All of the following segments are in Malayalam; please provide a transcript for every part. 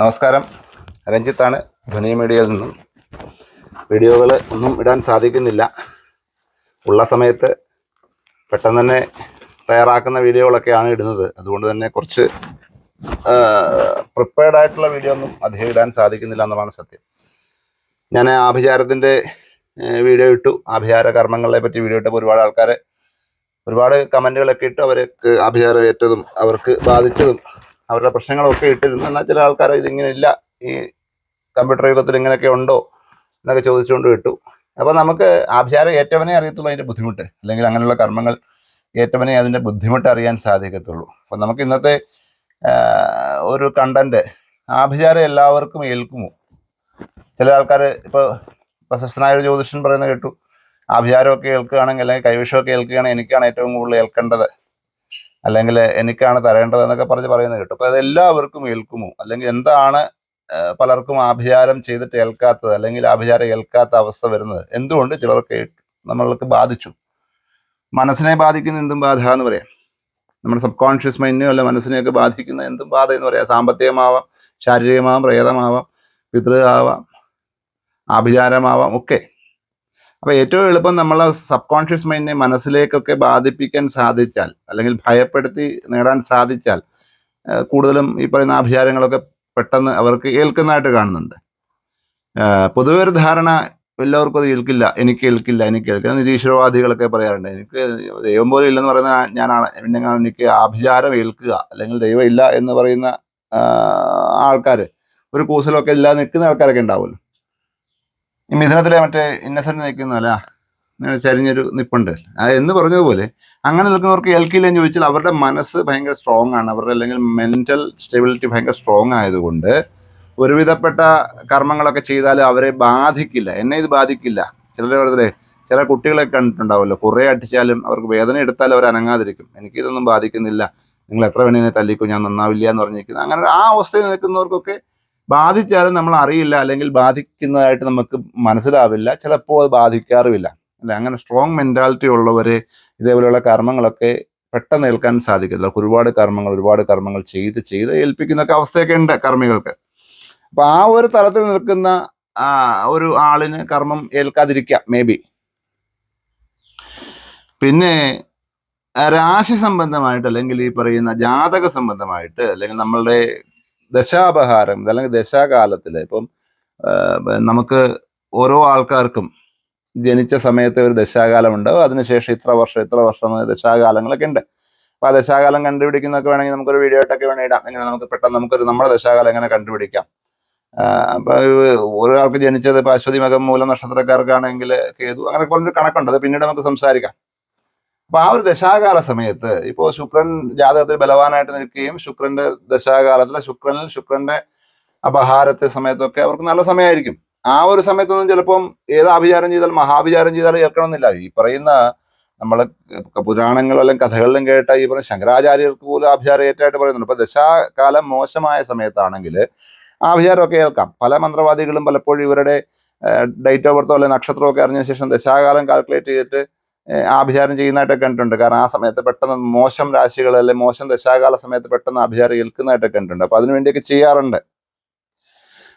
നമസ്കാരം. രഞ്ജിത്താണ് ധ്വനി മീഡിയയിൽ നിന്നും. വീഡിയോകൾ ഒന്നും ഇടാൻ സാധിക്കുന്നില്ല. ഉള്ള സമയത്ത് പെട്ടെന്ന് തന്നെ തയ്യാറാക്കുന്ന വീഡിയോകളൊക്കെയാണ് ഇടുന്നത്. അതുകൊണ്ട് തന്നെ കുറച്ച് പ്രിപ്പയർഡ് ആയിട്ടുള്ള വീഡിയോ ഒന്നും അധികം ഇടാൻ സാധിക്കുന്നില്ല എന്നുള്ളതാണ് സത്യം. ഞാൻ ആഭിചാരത്തിന്റെ വീഡിയോ ഇട്ടു. ആഭിചാര കർമ്മങ്ങളെ പറ്റി വീഡിയോ ഇട്ടപ്പോൾ ഒരുപാട് ആൾക്കാർ ഒരുപാട് കമന്റുകളൊക്കെ ഇട്ട്. അവർക്ക് ആഭിചാരം ഏറ്റതും അവർക്ക് ബാധിച്ചതും അവരുടെ പ്രശ്നങ്ങളൊക്കെ ഇട്ടിരുന്നു. എന്നാൽ ചില ആൾക്കാർ ഇതിങ്ങനെ ഇല്ല ഈ കമ്പ്യൂട്ടർ യുഗത്തിൽ ഇങ്ങനെയൊക്കെ ഉണ്ടോ എന്നൊക്കെ ചോദിച്ചുകൊണ്ട് വിട്ടു. അപ്പോൾ നമുക്ക് ആഭിചാരം ഏറ്റവനെ അറിയത്തുള്ളൂ അതിന്റെ ബുദ്ധിമുട്ട്. അല്ലെങ്കിൽ അങ്ങനെയുള്ള കർമ്മങ്ങൾ ഏറ്റവനെ അതിന്റെ ബുദ്ധിമുട്ട് അറിയാൻ സാധിക്കത്തുള്ളൂ. അപ്പം നമുക്ക് ഇന്നത്തെ ഒരു കണ്ടന്റ് ആഭിചാരം എല്ലാവർക്കും ഏൽക്കുമോ? ചില ആൾക്കാർ ഇപ്പോൾ പ്രശസ്തനായ ഒരു ജ്യോതിഷൻ പറയുന്നത് കേട്ടു. ആഭിചാരമൊക്കെ ഏൽക്കുകയാണെങ്കിൽ അല്ലെങ്കിൽ കൈവിഷമൊക്കെ ഏൽക്കുകയാണെങ്കിൽ എനിക്കാണ് ഏറ്റവും കൂടുതൽ ഏൽക്കേണ്ടത്. അല്ലെങ്കിൽ എനിക്കാണ് തരേണ്ടത് എന്നൊക്കെ പറഞ്ഞ് പറയുന്നത് കേട്ടു. അപ്പോൾ അത് എല്ലാവർക്കും ഏൽക്കുമോ? അല്ലെങ്കിൽ എന്താണ് പലർക്കും ആഭിചാരം ചെയ്തിട്ട് ഏൽക്കാത്തത് അല്ലെങ്കിൽ ആഭിചാരം ഏൽക്കാത്ത അവസ്ഥ വരുന്നത്? എന്തുകൊണ്ട് ചിലർക്ക് നമ്മൾക്ക് ബാധിച്ചു? മനസ്സിനെ ബാധിക്കുന്ന എന്തും ബാധ എന്ന് പറയാം. നമ്മുടെ സബ് കോൺഷ്യസ് മൈൻഡിനെയോ അല്ല മനസ്സിനെയൊക്കെ ബാധിക്കുന്ന എന്തും ബാധ എന്ന് പറയാം. സാമ്പത്തികമാവാം ശാരീരികമാവാം പ്രേതമാവാം പിതൃ ആവാം ആഭിചാരമാവാം ഒക്കെ. അപ്പൊ ഏറ്റവും എളുപ്പം നമ്മളെ സബ് കോൺഷ്യസ് മൈൻഡിനെ മനസ്സിലേക്കൊക്കെ ബാധിപ്പിക്കാൻ സാധിച്ചാൽ അല്ലെങ്കിൽ ഭയപ്പെടുത്തി നേടാൻ സാധിച്ചാൽ കൂടുതലും ഈ പറയുന്ന അഭിചാരങ്ങളൊക്കെ പെട്ടെന്ന് അവർക്ക് ഏൽക്കുന്നതായിട്ട് കാണുന്നുണ്ട്. പൊതുവെ ഒരു ധാരണ എല്ലാവർക്കും അത് ഏൽക്കില്ല എനിക്ക് ഏൽക്കില്ല എനിക്ക് ഏൽക്കില്ല. നിരീശ്വരവാദികളൊക്കെ പറയാറുണ്ട് എനിക്ക് ദൈവം പോലും ഇല്ലെന്ന് പറയുന്ന ഞാനാണ് എനിക്ക് അഭിചാരം ഏൽക്കുക അല്ലെങ്കിൽ ദൈവം ഇല്ല എന്ന് പറയുന്ന ആൾക്കാർ ഒരു കൂസലൊക്കെ ഇല്ലാതെ നിൽക്കുന്ന ആൾക്കാരൊക്കെ ഉണ്ടാവുമല്ലോ. ഈ മിഥുനത്തിലെ മറ്റേ ഇന്നസെന്റ് നിൽക്കുന്നല്ല ഇങ്ങനെ ചരിഞ്ഞൊരു നിപ്പുണ്ട്. എന്ന് പറഞ്ഞതുപോലെ അങ്ങനെ നിൽക്കുന്നവർക്ക് എൽ ഏൽക്കില്ല എന്ന് ചോദിച്ചാൽ അവരുടെ മനസ്സ് ഭയങ്കര സ്ട്രോങ് ആണ്. അവരുടെ അല്ലെങ്കിൽ മെന്റൽ സ്റ്റെബിലിറ്റി ഭയങ്കര സ്ട്രോങ് ആയതുകൊണ്ട് ഒരുവിധപ്പെട്ട കർമ്മങ്ങളൊക്കെ ചെയ്താൽ അവരെ ബാധിക്കില്ല. എന്നെ ഇത് ബാധിക്കില്ല. ചിലർ വെറുതെ ചില കുട്ടികളെ കണ്ടിട്ടുണ്ടാവുമല്ലോ. കുറേ അടിച്ചാലും അവർക്ക് വേദന എടുത്താലും അവർ അനങ്ങാതിരിക്കും. എനിക്കിതൊന്നും ബാധിക്കുന്നില്ല. നിങ്ങൾ എത്ര വേണേനെ തല്ലിക്കും ഞാൻ നന്നാവില്ല എന്ന് പറഞ്ഞിരിക്കുന്നത് അങ്ങനെ ആ അവസ്ഥയിൽ നിൽക്കുന്നവർക്കൊക്കെ ബാധിച്ചാലും നമ്മൾ അറിയില്ല അല്ലെങ്കിൽ ബാധിക്കുന്നതായിട്ട് നമുക്ക് മനസ്സിലാവില്ല. ചിലപ്പോൾ അത് ബാധിക്കാറുമില്ല. അല്ലെ? അങ്ങനെ സ്ട്രോങ് മെന്റാലിറ്റി ഉള്ളവരെ ഇതേപോലെയുള്ള കർമ്മങ്ങളൊക്കെ പെട്ടെന്ന് ഏൽക്കാൻ സാധിക്കില്ല ഒരുപാട് കർമ്മങ്ങൾ ഒരുപാട് കർമ്മങ്ങൾ ചെയ്ത് ചെയ്ത് ഏൽപ്പിക്കുന്നൊക്കെ അവസ്ഥയൊക്കെ ഉണ്ട് കർമ്മികൾക്ക്. അപ്പം ആ ഒരു തലത്തിൽ നിൽക്കുന്ന ഒരു ആളിന് കർമ്മം ഏൽക്കാതിരിക്കാം മേ ബി പിന്നെ രാശി സംബന്ധമായിട്ട് അല്ലെങ്കിൽ ഈ പറയുന്ന ജാതക സംബന്ധമായിട്ട് അല്ലെങ്കിൽ നമ്മളുടെ ദശാപഹാരം അല്ലെങ്കിൽ ദശാകാലത്തിൽ ഇപ്പം നമുക്ക് ഓരോ ആൾക്കാർക്കും ജനിച്ച സമയത്തെ ഒരു ദശാകാലം ഉണ്ടാവും. അതിനുശേഷം ഇത്ര വർഷം ഇത്ര വർഷം ദശാകാലങ്ങളൊക്കെ ഉണ്ട്. അപ്പൊ ആ ദശാകാലം കണ്ടുപിടിക്കുന്നൊക്കെ വേണമെങ്കിൽ നമുക്കൊരു വീഡിയോ ആയിട്ടൊക്കെ വേണേൽ ഇടാം. എങ്ങനെ നമുക്ക് പെട്ടെന്ന് നമുക്കൊരു നമ്മുടെ ദശാകാലം എങ്ങനെ കണ്ടുപിടിക്കാം. അപ്പോൾ അപ്പൊ ഒരാൾക്ക് ജനിച്ചത് ഇപ്പൊ അശ്വതി മകം മൂല നക്ഷത്രക്കാർക്കാണെങ്കിൽ കേതു അങ്ങനെ കുറഞ്ഞൊരു കണക്കുണ്ട്. അത് പിന്നീട് നമുക്ക് സംസാരിക്കാം. അപ്പൊ ആ ഒരു ദശാകാല സമയത്ത് ഇപ്പോ ശുക്രൻ ജാതകത്തിൽ ബലവാനായിട്ട് നിൽക്കുകയും ശുക്രന്റെ ദശാകാലത്തിൽ ശുക്രനിൽ ശുക്രന്റെ അപഹാരത്തെ സമയത്തൊക്കെ അവർക്ക് നല്ല സമയമായിരിക്കും. ആ ഒരു സമയത്തൊന്നും ചിലപ്പം ഏത് അഭിചാരം ചെയ്താലും മഹാഭിചാരം ചെയ്താലും ഏൽക്കണമെന്നില്ല ഈ പറയുന്ന നമ്മൾ പുരാണങ്ങളും അല്ലെങ്കിൽ കഥകളിലും കേട്ട ഈ പറയുന്ന ശങ്കരാചാര്യർക്ക് പോലും ആഭിചാരം ഏറ്റായിട്ട് പറയുന്നുണ്ട്. അപ്പൊ ദശാകാലം മോശമായ സമയത്താണെങ്കിൽ ആഭിചാരമൊക്കെ ഏൽക്കാം. പല മന്ത്രവാദികളും പലപ്പോഴും ഇവരുടെ ഡേറ്റ് ഓഫ് ബർത്തോ അല്ലെങ്കിൽ നക്ഷത്രമൊക്കെ അറിഞ്ഞ ശേഷം ദശാകാലം കാൽക്കുലേറ്റ് ചെയ്തിട്ട് ആഭിചാരം ചെയ്യുന്നതായിട്ടൊക്കെ കണ്ടിട്ടുണ്ട്. കാരണം ആ സമയത്ത് പെട്ടെന്ന് മോശം രാശികൾ അല്ലെങ്കിൽ മോശം ദശാകാല സമയത്ത് പെട്ടെന്ന് ആഭിചാരം ഏൽക്കുന്നതായിട്ടൊക്കെ കണ്ടിട്ടുണ്ട്. അപ്പൊ അതിനു വേണ്ടിയൊക്കെ ചെയ്യാറുണ്ട്.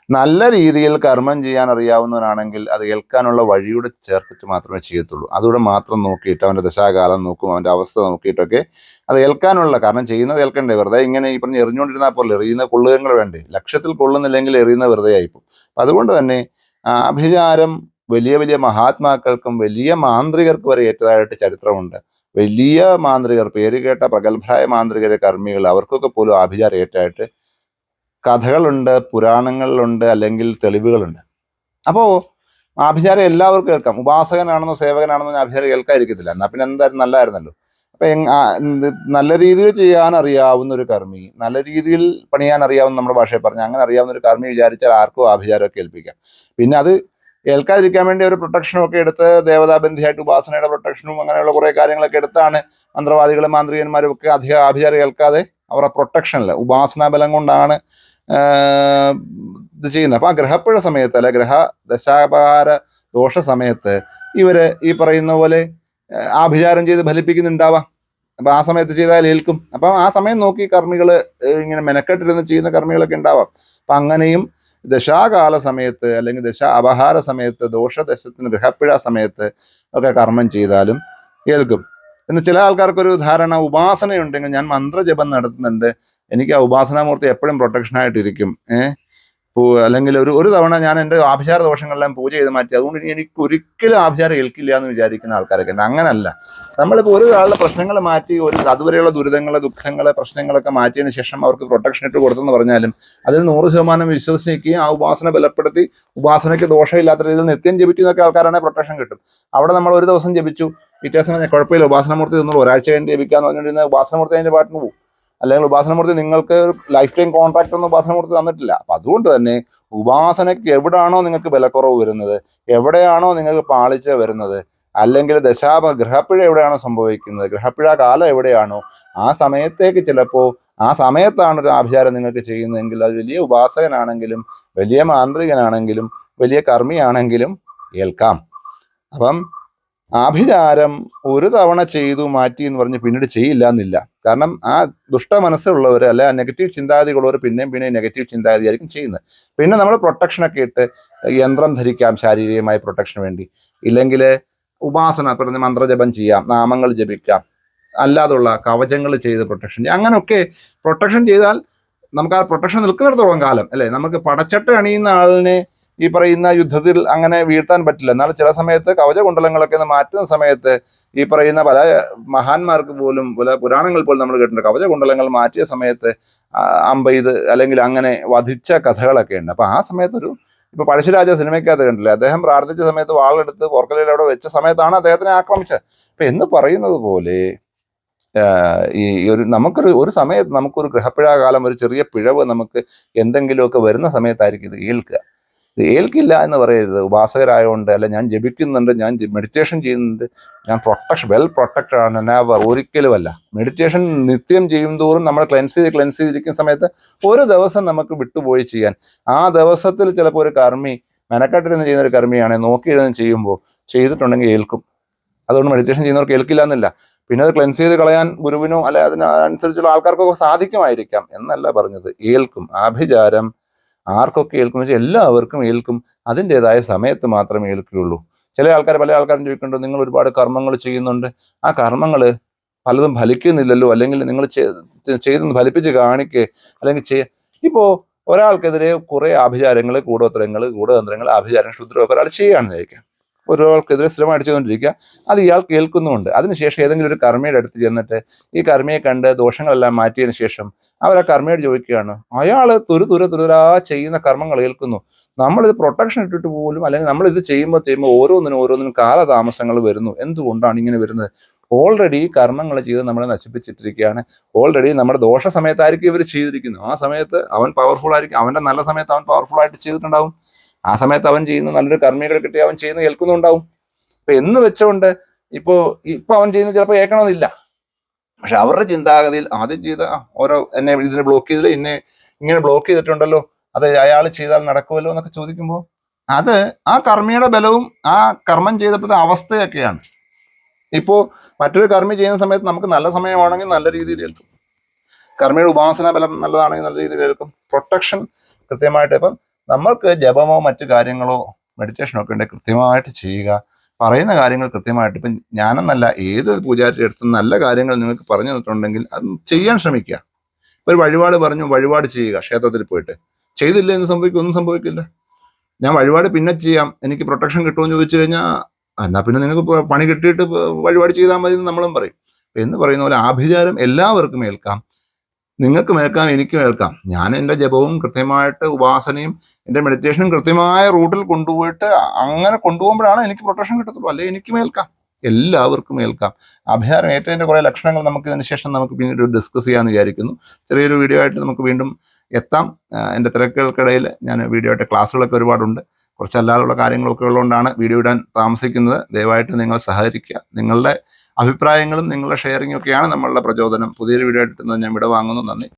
നല്ല രീതിയിൽ കർമ്മം ചെയ്യാൻ അറിയാവുന്നവനാണെങ്കിൽ അത് ഏൽക്കാനുള്ള വഴിയൂടെ ചേർത്തിട്ട് മാത്രമേ ചെയ്യത്തുള്ളൂ. അതുകൂടെ മാത്രം നോക്കിയിട്ട് അവന്റെ ദശാകാലം നോക്കും അവന്റെ അവസ്ഥ നോക്കിയിട്ടൊക്കെ അത് ഏൽക്കാനുള്ള കാരണം ചെയ്യുന്നത് ഏൽക്കണ്ടേ? വെറുതെ ഇങ്ങനെ ഈ പറഞ്ഞ് എറിഞ്ഞുകൊണ്ടിരുന്നാൽ പോലെ എറിയുന്ന കൊള്ളുകങ്ങൾ വേണ്ടേ? ലക്ഷ്യത്തിൽ കൊള്ളുന്നില്ലെങ്കിൽ എറിയുന്ന വെറുതെ ആയിപ്പോൾ അതുകൊണ്ട് തന്നെ ആഭിചാരം വലിയ വലിയ മഹാത്മാക്കൾക്കും വലിയ മാന്ത്രികർക്ക് വരെ ഏറ്റതായിട്ട് ചരിത്രമുണ്ട്. വലിയ മാന്ത്രികർ പേരുകേട്ട പ്രഗത്ഭരായ മാന്ത്രികരെ കർമ്മികൾ അവർക്കൊക്കെ പോലും ആഭിചാരം ഏറ്റായിട്ട് കഥകളുണ്ട് പുരാണങ്ങളിലുണ്ട് അല്ലെങ്കിൽ തെളിവുകളുണ്ട്. അപ്പോൾ ആഭിചാരം എല്ലാവർക്കും കേൾക്കാം. ഉപാസകനാണെന്നോ സേവകനാണെന്നോ ആഭിചാരം കേൾക്കാതിരിക്കത്തില്ല. എന്നാൽ പിന്നെ എന്തായാലും നല്ലതായിരുന്നല്ലോ അപ്പൊ നല്ല രീതിയിൽ ചെയ്യാൻ അറിയാവുന്ന ഒരു കർമ്മി നല്ല രീതിയിൽ പണിയാൻ അറിയാവുന്ന നമ്മുടെ ഭാഷയിൽ പറഞ്ഞാൽ അങ്ങനെ അറിയാവുന്ന ഒരു കർമ്മി വിചാരിച്ചാൽ ആർക്കും ആഭിചാരമൊക്കെ ഏൽപ്പിക്കാം. പിന്നെ അത് ഏൽക്കാതിരിക്കാൻ വേണ്ടി ഒരു പ്രൊട്ടക്ഷനും ഒക്കെ എടുത്ത് ദേവതാബന്ധിയായിട്ട് ഉപാസനയുടെ പ്രൊട്ടക്ഷനും അങ്ങനെയുള്ള കുറേ കാര്യങ്ങളൊക്കെ എടുത്താണ് മന്ത്രവാദികളും മാന്ത്രികന്മാരും ഒക്കെ അധിക ആഭിചാരം ഏൽക്കാതെ അവരുടെ പ്രൊട്ടക്ഷനിൽ ഉപാസനാ ബലം കൊണ്ടാണ് ഇത് ചെയ്യുന്നത്. അപ്പോൾ ആ ഗ്രഹപ്പുഴ സമയത്ത് അല്ലെ ഗ്രഹ ദശാപഹാര ദോഷ സമയത്ത് ഇവർ ഈ പറയുന്ന പോലെ ആഭിചാരം ചെയ്ത് ഫലിപ്പിക്കുന്നുണ്ടാവാം. അപ്പോൾ ആ സമയത്ത് ചെയ്താൽ ഏൽക്കും. അപ്പം ആ സമയം നോക്കി കർമ്മികൾ ഇങ്ങനെ മെനക്കെട്ടിരുന്ന് ചെയ്യുന്ന കർമ്മികളൊക്കെ ഉണ്ടാവാം. അപ്പം അങ്ങനെയും ദശാകാല സമയത്ത് അല്ലെങ്കിൽ ദശ അപഹാര സമയത്ത് ദോഷദശത്തിന് ഗ്രഹപ്പിഴ സമയത്ത് ഒക്കെ കർമ്മം ചെയ്താലും ഏൽക്കും. എന്ന് ചില ആൾക്കാർക്കൊരു ധാരണ ഉപാസനയുണ്ടെങ്കിൽ ഞാൻ മന്ത്രജപം നടത്തുന്നുണ്ട്. എനിക്ക് ആ ഉപാസനാമൂർത്തി എപ്പോഴും പ്രൊട്ടക്ഷനായിട്ടിരിക്കും ഏഹ് അല്ലെങ്കിൽ ഒരു ഒരു തവണ ഞാൻ എന്റെ ആഭിചാര ദോഷങ്ങളെല്ലാം പൂജ ചെയ്ത് മാറ്റി അതുകൊണ്ട് എനിക്ക് ഒരിക്കലും ആഭിചാരം ഏൽക്കില്ല എന്ന് വിചാരിക്കുന്ന ആൾക്കാരൊക്കെ ഉണ്ട്. അങ്ങനല്ല. നമ്മളിപ്പോൾ ഒരു ആളുടെ പ്രശ്നങ്ങൾ മാറ്റി ഒരു അതുവരെയുള്ള ദുരിതങ്ങൾ ദുഃഖങ്ങൾ പ്രശ്നങ്ങളൊക്കെ മാറ്റിയതിന് ശേഷം അവർക്ക് പ്രൊട്ടക്ഷൻ ഇട്ട് കൊടുത്തെന്ന് പറഞ്ഞാലും അതിൽ നൂറ് ശതമാനം വിശ്വസിക്കുകയും ആ ഉപാസന ബലപ്പെടുത്തി ഉപാസനയ്ക്ക് ദോഷമില്ലാത്ത രീതിയിൽ നിത്യം ജപിക്കുന്നൊക്കെ ആൾക്കാരാണെങ്കിൽ പ്രൊട്ടക്ഷൻ കിട്ടും. അവിടെ നമ്മൾ ഒരു ദിവസം ജപിച്ചു. പിറ്റേ ദിവസം കുഴപ്പമില്ല ഉപാസനമൂർത്തി തന്നുള്ളൂ ഒരാഴ്ച കഴിഞ്ഞ് ജപിക്കാന്ന് പറഞ്ഞുകൊണ്ടിരുന്ന ഉപാസനമൂർത്തി അതിന്റെ പാട്ടിന് പോകും അല്ലെങ്കിൽ ഉപാസനമൂർത്തി നിങ്ങൾക്ക് ഒരു ലൈഫ് ടൈം കോൺട്രാക്റ്റ് ഒന്നും ഉപാസനമൂർത്തി തന്നിട്ടില്ല. അപ്പൊ അതുകൊണ്ട് തന്നെ ഉപാസനയ്ക്ക് എവിടെയാണോ നിങ്ങൾക്ക് വിലക്കുറവ് വരുന്നത് എവിടെയാണോ നിങ്ങൾക്ക് പാളിച്ച വരുന്നത് അല്ലെങ്കിൽ ദശാപ ഗ്രഹപ്പിഴ എവിടെയാണോ സംഭവിക്കുന്നത് ഗ്രഹപ്പിഴ കാലം എവിടെയാണോ ആ സമയത്തേക്ക് ചിലപ്പോൾ ആ സമയത്താണ് ഒരു ആഭിചാരം നിങ്ങൾക്ക് ചെയ്യുന്നതെങ്കിൽ അത് വലിയ ഉപാസകനാണെങ്കിലും വലിയ മാന്ത്രികനാണെങ്കിലും വലിയ കർമ്മിയാണെങ്കിലും ഏൽക്കാം. അപ്പം ആഭിചാരം ഒരു തവണ ചെയ്തു മാറ്റി എന്ന് പറഞ്ഞ് പിന്നീട് ചെയ്യില്ല എന്നില്ല. കാരണം ആ ദുഷ്ട മനസ്സുള്ളവർ അല്ലെ ആ നെഗറ്റീവ് ചിന്താഗതികളുള്ളവർ പിന്നെയും പിന്നെയും നെഗറ്റീവ് ചിന്താഗതി ആയിരിക്കും ചെയ്യുന്നത്. പിന്നെ നമ്മൾ പ്രൊട്ടക്ഷനൊക്കെ ഇട്ട് യന്ത്രം ധരിക്കാം ശാരീരികമായ പ്രൊട്ടക്ഷന് വേണ്ടി. ഇല്ലെങ്കിൽ ഉപാസന പറഞ്ഞ മന്ത്രജപം ചെയ്യാം നാമങ്ങൾ ജപിക്കാം. അല്ലാതുള്ള കവചങ്ങൾ ചെയ്ത് പ്രൊട്ടക്ഷൻ അങ്ങനെയൊക്കെ പ്രൊട്ടക്ഷൻ ചെയ്താൽ നമുക്ക് ആ പ്രൊട്ടക്ഷൻ നിൽക്കുന്നിടത്തോളം കാലം അല്ലേ നമുക്ക് പടച്ചട്ട അണിയുന്ന ആളിനെ ഈ പറയുന്ന യുദ്ധത്തിൽ അങ്ങനെ വീഴ്ത്താൻ പറ്റില്ല. എന്നാൽ ചില സമയത്ത് കവചകുണ്ടലങ്ങളൊക്കെ മാറ്റുന്ന സമയത്ത് ഈ പറയുന്ന പല മഹാന്മാർക്ക് പോലും പല പുരാണങ്ങൾ പോലും നമ്മൾ കേട്ടിട്ടുണ്ട്. കവചകുണ്ടലങ്ങൾ മാറ്റിയ സമയത്ത് അമ്പെയ്ത് അല്ലെങ്കിൽ അങ്ങനെ വധിച്ച കഥകളൊക്കെ ഉണ്ട്. അപ്പോൾ ആ സമയത്തൊരു ഇപ്പോൾ പഴശ്ശിരാജ സിനിമയ്ക്കകത്ത് കണ്ടില്ലേ? അദ്ദേഹം പ്രാർത്ഥിച്ച സമയത്ത് വാളെടുത്ത് പോർക്കലയിൽ അവിടെ വെച്ച സമയത്താണ് അദ്ദേഹത്തിനെ ആക്രമിച്ചത്. അപ്പം എന്ന് പറയുന്നത് പോലെ ഈ ഒരു നമുക്കൊരു ഒരു സമയത്ത് നമുക്കൊരു ഗ്രഹപ്പിഴാകാലം ഒരു ചെറിയ പിഴവ് നമുക്ക് എന്തെങ്കിലുമൊക്കെ വരുന്ന സമയത്തായിരിക്കും ഇത് ഇത് ഏൽക്കില്ല എന്ന് പറയരുത്. ഉപാസകരായതുകൊണ്ട് അല്ല ഞാൻ ജപിക്കുന്നുണ്ട് ഞാൻ മെഡിറ്റേഷൻ ചെയ്യുന്നുണ്ട് ഞാൻ പ്രൊട്ടക്ഷൻ വെൽ പ്രൊട്ടക്റ്റഡ് ആണ് നെവർ ഒരിക്കലുമല്ല മെഡിറ്റേഷൻ നിത്യം ചെയ്യും തോറും നമ്മൾ ക്ലെൻസ് ചെയ്ത് ക്ലെൻസ് ചെയ്തിരിക്കുന്ന സമയത്ത് ഒരു ദിവസം നമുക്ക് വിട്ടുപോയി ചെയ്യാൻ. ആ ദിവസത്തിൽ ചിലപ്പോൾ ഒരു കർമ്മി മെനക്കെട്ടിരുന്ന് ചെയ്യുന്ന ഒരു കർമ്മിയാണ് നോക്കിയിരുന്ന് ചെയ്യുമ്പോൾ ചെയ്തിട്ടുണ്ടെങ്കിൽ ഏൽക്കും. അതുകൊണ്ട് മെഡിറ്റേഷൻ ചെയ്യുന്നവർക്ക് ഏൽക്കില്ല എന്നില്ല. പിന്നെ അത് ക്ലെൻസ് ചെയ്ത് കളയാൻ ഗുരുവിനോ അല്ലെ അതിനനുസരിച്ചുള്ള ആൾക്കാർക്കൊക്കെ സാധിക്കുമായിരിക്കാം എന്നല്ല പറഞ്ഞത്. ഏൽക്കും. ആഭിചാരം ആർക്കൊക്കെ ഏൽക്കും വെച്ചാൽ എല്ലാവർക്കും ഏൽക്കും. അതിന്റെതായ സമയത്ത് മാത്രമേ ഏൽക്കുകയുള്ളൂ. ചില ആൾക്കാർ പല ആൾക്കാരും ചോദിക്കുന്നുണ്ട് നിങ്ങൾ ഒരുപാട് കർമ്മങ്ങൾ ചെയ്യുന്നുണ്ട്. ആ കർമ്മങ്ങൾ പലതും ഫലിക്കുന്നില്ലല്ലോ. അല്ലെങ്കിൽ നിങ്ങൾ ചെയ്ത് ഫലിപ്പിച്ച് കാണിക്കേ. അല്ലെങ്കിൽ ചെയ്യ ഇപ്പോൾ ഒരാൾക്കെതിരെ കുറെ ആഭിചാരങ്ങൾ കൂടോത്രങ്ങൾ ഗൂഢതന്ത്രങ്ങൾ ആഭിചാരങ്ങൾ ക്ഷുദ്രമൊക്കെ ഒരാൾ ചെയ്യുകയാണെന്ന് വിചാരിക്കാം. ഒരാൾക്കെതിരെ സ്ഥിരമായിട്ട് അടിച്ചുകൊണ്ടിരിക്കുക അത് ഇയാൾ കേൾക്കുന്നുമുണ്ട്. അതിനുശേഷം ഏതെങ്കിലും ഒരു കർമ്മയുടെ അടുത്ത് ചെന്നിട്ട് ഈ കർമ്മയെ കണ്ട് ദോഷങ്ങളെല്ലാം മാറ്റിയതിന് ശേഷം അവർ ആ കർമ്മയോട് ചോദിക്കുകയാണ് അയാൾ തുരു തുര തുരുരാ ചെയ്യുന്ന കർമ്മങ്ങൾ ഏൽക്കുന്നു. നമ്മളിത് പ്രൊട്ടക്ഷൻ ഇട്ടിട്ട് പോലും അല്ലെങ്കിൽ നമ്മൾ ഇത് ചെയ്യുമ്പോൾ ചെയ്യുമ്പോൾ ഓരോന്നിനും ഓരോന്നിനും കാലതാമസങ്ങൾ വരുന്നു. എന്തുകൊണ്ടാണ് ഇങ്ങനെ വരുന്നത്? ഓൾറെഡി കർമ്മങ്ങൾ ചെയ്ത് നമ്മളെ നശിപ്പിച്ചിട്ടിരിക്കുകയാണ്. ഓൾറെഡി നമ്മുടെ ദോഷ സമയത്തായിരിക്കും ഇവർ ചെയ്തിരിക്കുന്നു ആ സമയത്ത് അവൻ പവർഫുൾ ആയിരിക്കും. അവന്റെ നല്ല സമയത്ത് അവൻ പവർഫുൾ ആയിട്ട് ചെയ്തിട്ടുണ്ടാവും. ആ സമയത്ത് അവൻ ചെയ്യുന്ന നല്ലൊരു കർമ്മികൾ കിട്ടി അവൻ ചെയ്യുന്ന കേൾക്കുന്നുണ്ടാവും അപ്പൊ എന്ന് വെച്ചുകൊണ്ട് ഇപ്പോ ഇപ്പൊ അവൻ ചെയ്യുന്ന ചിലപ്പോൾ കേൾക്കണമെന്നില്ല പക്ഷെ അവരുടെ ചിന്താഗതിയിൽ ആദ്യം ചെയ്ത ഓരോ എന്നെ ഇതിനെ ബ്ലോക്ക് ചെയ്തില്ല എന്നെ ഇങ്ങനെ ബ്ലോക്ക് ചെയ്തിട്ടുണ്ടല്ലോ അത് അയാൾ ചെയ്താൽ നടക്കുമല്ലോ എന്നൊക്കെ ചോദിക്കുമ്പോൾ അത് ആ കർമ്മിയുടെ ബലവും ആ കർമ്മം ചെയ്തപ്പോഴത്തെ അവസ്ഥയൊക്കെയാണ്. ഇപ്പോൾ മറ്റൊരു കർമ്മി ചെയ്യുന്ന സമയത്ത് നമുക്ക് നല്ല സമയമാണെങ്കിൽ നല്ല രീതിയിൽ കേൾക്കും കർമ്മിയുടെ ഉപാസന ബലം നല്ലതാണെങ്കിൽ നല്ല രീതിയിൽ കേൾക്കും പ്രൊട്ടക്ഷൻ കൃത്യമായിട്ട് ഇപ്പം നമ്മൾക്ക് ജപമോ മറ്റു കാര്യങ്ങളോ മെഡിറ്റേഷനോ ഒക്കെ ഉണ്ടെങ്കിൽ കൃത്യമായിട്ട് ചെയ്യുക. പറയുന്ന കാര്യങ്ങൾ കൃത്യമായിട്ട് ഇപ്പം ഞാനെന്നല്ല ഏത് പൂജാരി എടുത്ത് നല്ല കാര്യങ്ങൾ നിങ്ങൾക്ക് പറഞ്ഞു തന്നിട്ടുണ്ടെങ്കിൽ അത് ചെയ്യാൻ ശ്രമിക്കുക. ഇപ്പൊ ഒരു വഴിപാട് പറഞ്ഞു വഴിപാട് ചെയ്യുക ക്ഷേത്രത്തിൽ പോയിട്ട്. ചെയ്തില്ല എന്ന് സംഭവിക്കും? ഒന്നും സംഭവിക്കില്ല. ഞാൻ വഴിപാട് പിന്നെ ചെയ്യാം. എനിക്ക് പ്രൊട്ടക്ഷൻ കിട്ടുമെന്ന് ചോദിച്ചു കഴിഞ്ഞാൽ എന്നാൽ പിന്നെ നിങ്ങൾക്ക് പണി കിട്ടിയിട്ട് വഴിപാട് ചെയ്താൽ മതി എന്ന് നമ്മളും പറയും. എന്ന് പറയുന്ന പോലെ ആഭിചാരം എല്ലാവർക്കും ഏൽക്കാം. നിങ്ങൾക്ക് മേൽക്കാം എനിക്ക് മേൽക്കാം ഞാൻ എന്റെ ജപവും കൃത്യമായിട്ട് ഉപാസനയും എന്റെ മെഡിറ്റേഷനും കൃത്യമായ റൂട്ടിൽ കൊണ്ടുപോയിട്ട് അങ്ങനെ കൊണ്ടുപോകുമ്പോഴാണ് എനിക്ക് പ്രൊട്ടക്ഷൻ കിട്ടത്തുള്ളൂ. അല്ലെ എനിക്ക് മേൽക്കാം എല്ലാവർക്കും ഏൽക്കാം. അഭയാരം ഏറ്റതിന്റെ കുറേ ലക്ഷണങ്ങൾ നമുക്ക് ഇതിന് ശേഷം നമുക്ക് പിന്നീട് ഡിസ്കസ് ചെയ്യാമെന്ന് വിചാരിക്കുന്നു. ചെറിയൊരു വീഡിയോ ആയിട്ട് നമുക്ക് വീണ്ടും എത്താം. എന്റെ തിരക്കുകൾക്കിടയിൽ ഞാൻ വീഡിയോ ആയിട്ട് ക്ലാസ്സുകളൊക്കെ ഒരുപാടുണ്ട്. കുറച്ച് അല്ലാതുള്ള കാര്യങ്ങളൊക്കെ ഉള്ളതുകൊണ്ടാണ് വീഡിയോ ഇടാൻ താമസിക്കുന്നത്. ദയവായിട്ട് നിങ്ങൾ സഹകരിക്കുക. നിങ്ങളുടെ അഭിപ്രായങ്ങളും നിങ്ങളുടെ ഷെയറിങ്ങും ഒക്കെയാണ് നമ്മളുടെ പ്രചോദനം. പുതിയൊരു വീഡിയോ ആയിട്ട് ഞാൻ വിട വാങ്ങുന്നു നന്ദി.